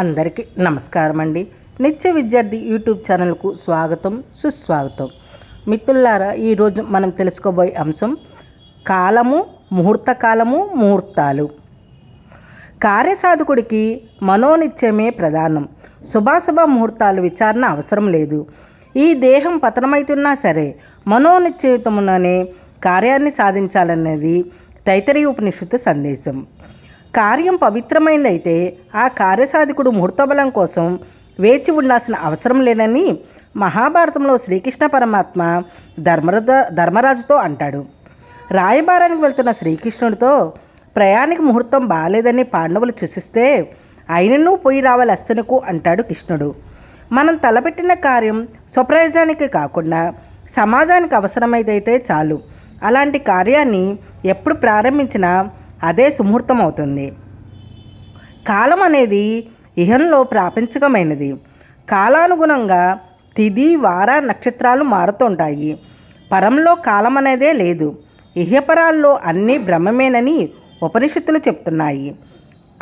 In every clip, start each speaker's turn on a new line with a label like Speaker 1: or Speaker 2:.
Speaker 1: అందరికీ నమస్కారం అండి నిత్య విద్యార్థి యూట్యూబ్ ఛానల్కు స్వాగతం సుస్వాగతం. మిత్రులారా ఈరోజు మనం తెలుసుకోబోయే అంశం కాలము ముహూర్త కాలము ముహూర్తాలు. కార్యసాధకుడికి మనోనిత్యమే ప్రధానం. శుభాశుభ ముహూర్తాలు విచారణ అవసరం లేదు. ఈ దేహం పతనమైతున్నా సరే మనోనిశ్చయితముననే కార్యాన్ని సాధించాలన్నది తైతరీయ ఉపనిషత్తు సందేశం. కార్యం పవిత్రమైందైతే ఆ కార్యసాధికుడు ముహూర్తబలం కోసం వేచి ఉండాల్సిన అవసరం లేనని మహాభారతంలో శ్రీకృష్ణ పరమాత్మ ధర్మరథ ధర్మరాజుతో అంటాడు. రాయబారానికి వెళ్తున్న శ్రీకృష్ణుడితో ప్రయాణిక ముహూర్తం బాగాలేదని పాండవులు చూసిస్తే అయినను పోయి రావాలి అస్తనుకు అంటాడు కృష్ణుడు. మనం తలపెట్టిన కార్యం స్వప్రయోజనానికి కాకుండా సమాజానికి అవసరమైతే చాలు. అలాంటి కార్యాన్ని ఎప్పుడు ప్రారంభించినా అదే సుముహూర్తం అవుతుంది కాలం అనేది ఇహంలో ప్రాపంచికమైనది. కాలానుగుణంగా తిది వార నక్షత్రాలు మారుతుంటాయి. పరంలో కాలం అనేదే లేదు. ఇహపరాల్లో అన్నీ బ్రహ్మమేనని ఉపనిషత్తులు చెప్తున్నాయి.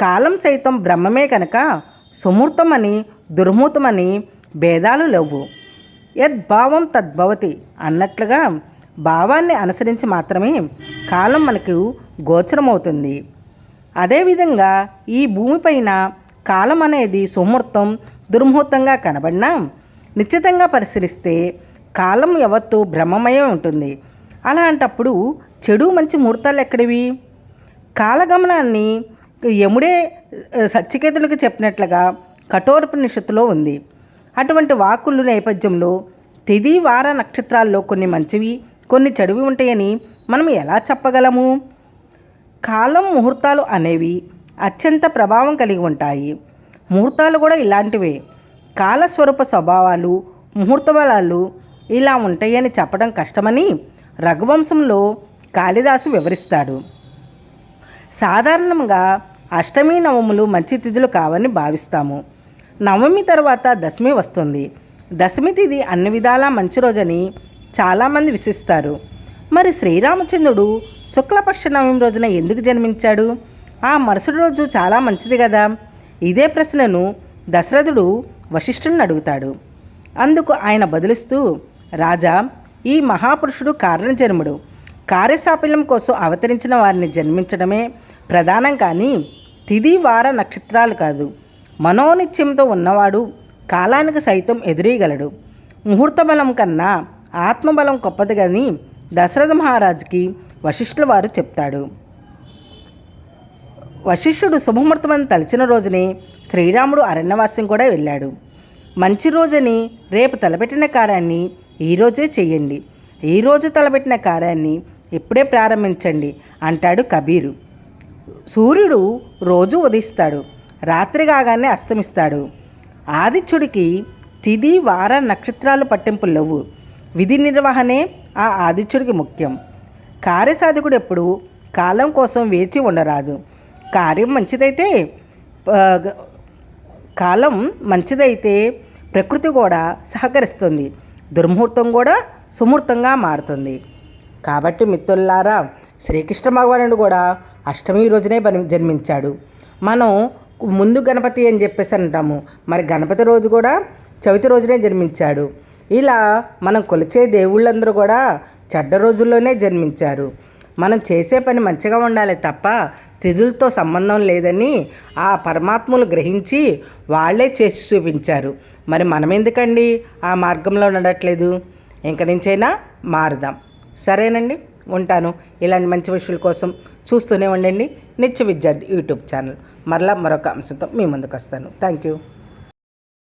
Speaker 1: కాలం సైతం బ్రహ్మమే కనుక సుమూర్తమని దుర్మూర్తమని భేదాలు లేవు. యద్భావం తద్భవతి అన్నట్లుగా భావాన్ని అనుసరించి మాత్రమే కాలం మనకు గోచరమవుతుంది. అదేవిధంగా ఈ భూమిపైన కాలం అనేది సుముహూర్తం దుర్ముహూర్తంగా కనబడినా నిశ్చితంగా పరిశీలిస్తే కాలం ఎవత్తు భ్రమమయం ఉంటుంది. అలాంటప్పుడు చెడు మంచి ముహూర్తాలు ఎక్కడివి? కాలగమనాన్ని యముడే సత్యకేతునికి చెప్పినట్లుగా కఠోరపనిషత్తులో ఉంది. అటువంటి వాక్కులు నేపథ్యంలో తిది వార నక్షత్రాల్లో కొన్ని మంచివి కొన్ని చెడువి ఉంటాయని మనం ఎలా చెప్పగలము? కాలం ముహూర్తాలు అనేవి అత్యంత ప్రభావం కలిగి ఉంటాయి. ముహూర్తాలు కూడా ఇలాంటివే. కాలస్వరూప స్వభావాలు ముహూర్త బలాలు ఇలా ఉంటాయని చెప్పడం కష్టమని రఘువంశంలో కాళిదాసు వివరిస్తాడు. సాధారణంగా అష్టమి నవములు మంచి తిథులు కావని భావిస్తాము. నవమి తర్వాత దశమి వస్తుంది. దశమి తిథి అన్ని విధాలా మంచి రోజని చాలామంది విశ్వసిస్తారు మరి శ్రీరామచంద్రుడు శుక్లపక్ష నవమి రోజున ఎందుకు జన్మించాడు? ఆ మరుసటి రోజు చాలా మంచిది కదా. ఇదే ప్రశ్నను దశరథుడు వశిష్ఠుని అడుగుతాడు. అందుకు ఆయన బదులిస్తూ రాజా ఈ మహాపురుషుడు కారణజన్ముడు. కార్యసాఫల్యం కోసం అవతరించిన వారిని జన్మించడమే ప్రధానం కానీ తిది వార నక్షత్రాలు కాదు. మనోనిత్యంతో ఉన్నవాడు కాలానికి సైతం ఎదురీగలడు ముహూర్త బలం కన్నా ఆత్మబలం గొప్పది కానీ దశరథ మహారాజుకి వశిష్ఠుల వారు చెప్తాడు. వశిష్ఠుడు శుభముహూర్తమని తలిచిన రోజునే శ్రీరాముడు అరణ్యవాసం కూడా వెళ్ళాడు. మంచి రోజుని రేపు తలపెట్టిన కార్యాన్ని ఈరోజే చేయండి. ఈరోజు తలపెట్టిన కార్యాన్ని ఇప్పుడే ప్రారంభించండి అంటాడు కబీరు. సూర్యుడు రోజు ఉదయిస్తాడు రాత్రి కాగానే అస్తమిస్తాడు. ఆదిత్యుడికి తిది వార నక్షత్రాలు పట్టింపులు లేవు విధి నిర్వహణే ఆ ఆదిత్యుడికి ముఖ్యం. కార్యసాధకుడు ఎప్పుడు కాలం కోసం వేచి ఉండరాదు. కార్యం మంచిదైతే కాలం మంచిదైతే ప్రకృతి కూడా సహకరిస్తుంది. దుర్ముహూర్తం కూడా సుముహూర్తంగా మారుతుంది. కాబట్టి మిత్రులారా శ్రీకృష్ణ భగవానుడు కూడా అష్టమి రోజునే జన్మించాడు. మనం ముందు గణపతి అని చెప్పేసి అంటాము. మరి గణపతి రోజు కూడా చవితి రోజునే జన్మించాడు. ఇలా మనం కొలిచే దేవుళ్ళందరూ కూడా చెడ్డ రోజుల్లోనే జన్మించారు. మనం చేసే పని మంచిగా ఉండాలి తప్ప తిథులతో సంబంధం లేదని ఆ పరమాత్మలు గ్రహించి వాళ్ళే చేసి చూపించారు. మరి మనం ఎందుకండి ఆ మార్గంలో నడట్లేదు? ఇంక నుంచైనా మారుదాం. సరేనండి ఉంటాను. ఇలాంటి మంచి విషయాల కోసం చూస్తూనే ఉండండి. నిత్య విద్యార్థి యూట్యూబ్ ఛానల్. మరలా మరొక అంశంతో మీ ముందుకు వస్తాను. Thank you